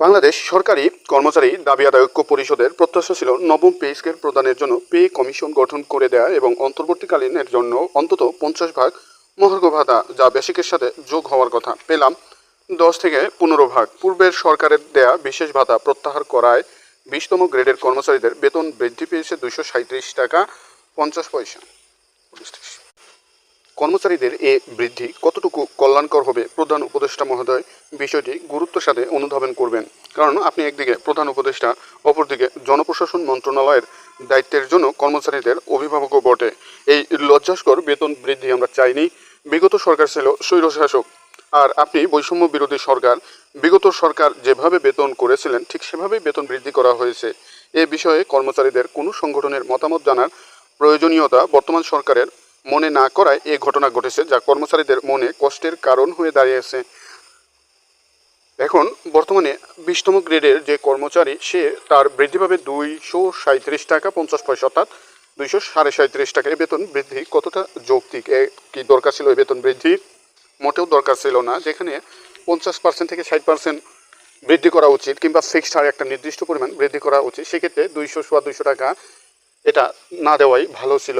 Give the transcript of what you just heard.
বাংলাদেশ সরকারি কর্মচারী দাবি আদায় ঐক্য পরিষদের প্রত্যাশা ছিল নবম পে স্কেল প্রদানের জন্য পে কমিশন গঠন করে দেয়া এবং অন্তর্বর্তীকালীনের জন্য অন্তত পঞ্চাশ ভাগ মহার্ঘ ভাতা, যা বেসিকের সাথে যোগ হওয়ার কথা। পেলাম দশ থেকে পনেরো ভাগ। পূর্বের সরকারের দেয়া বিশেষ ভাতা প্রত্যাহার করায় বিশতম গ্রেডের কর্মচারীদের বেতন বৃদ্ধি পেয়েছে দুশো টাকা পঞ্চাশ পয়সা। কর্মচারীদের এ বৃদ্ধি কতটুকু কল্যাণকর হবে? প্রধান উপদেষ্টা মহোদয় বিষয়টি গুরুত্বের সাথে অনুধাবন করবেন। কারণ আপনি একদিকে প্রধান উপদেষ্টা, অপরদিকে জনপ্রশাসন মন্ত্রণালয়ের দায়িত্বের জন্য কর্মচারীদের অভিভাবকও বটে। এই লজ্জাস্কর বেতন বৃদ্ধি আমরা চাইনি। বিগত সরকার ছিল স্বৈরশাসক। আর আপনি বৈষম্য বিরোধী সরকার, বিগত সরকার যেভাবে বেতন করেছিলেন, ঠিক সেভাবেই বেতন বৃদ্ধি করা হয়েছে। এ বিষয়ে কর্মচারীদের কোনো সংগঠনের মতামত জানার প্রয়োজনীয়তা বর্তমান সরকারের মনে না করায় এ ঘটনা ঘটেছে, যা কর্মচারীদের মনে কষ্টের কারণ হয়ে দাঁড়িয়েছে। এখন বর্তমানে বিশতম গ্রেডের যে কর্মচারী, সে তার বৃদ্ধি পাবে দুইশো সাঁত্রিশ টাকা পঞ্চাশ পয়সা, অর্থাৎ দুইশো সাড়ে সাঁত্রিশ টাকা। এই বেতন বৃদ্ধি কতটা যৌক্তিক? কি দরকার ছিল? এই বেতন বৃদ্ধির মোটেও দরকার ছিল না, যেখানে পঞ্চাশ পার্সেন্ট থেকে ষাট পার্সেন্ট বৃদ্ধি করা উচিত কিংবা ফিক্সড হারে একটা নির্দিষ্ট পরিমাণ বৃদ্ধি করা উচিত। সেক্ষেত্রে দুইশো সোয়া দুইশো টাকা এটা না দেওয়াই ভালো ছিল।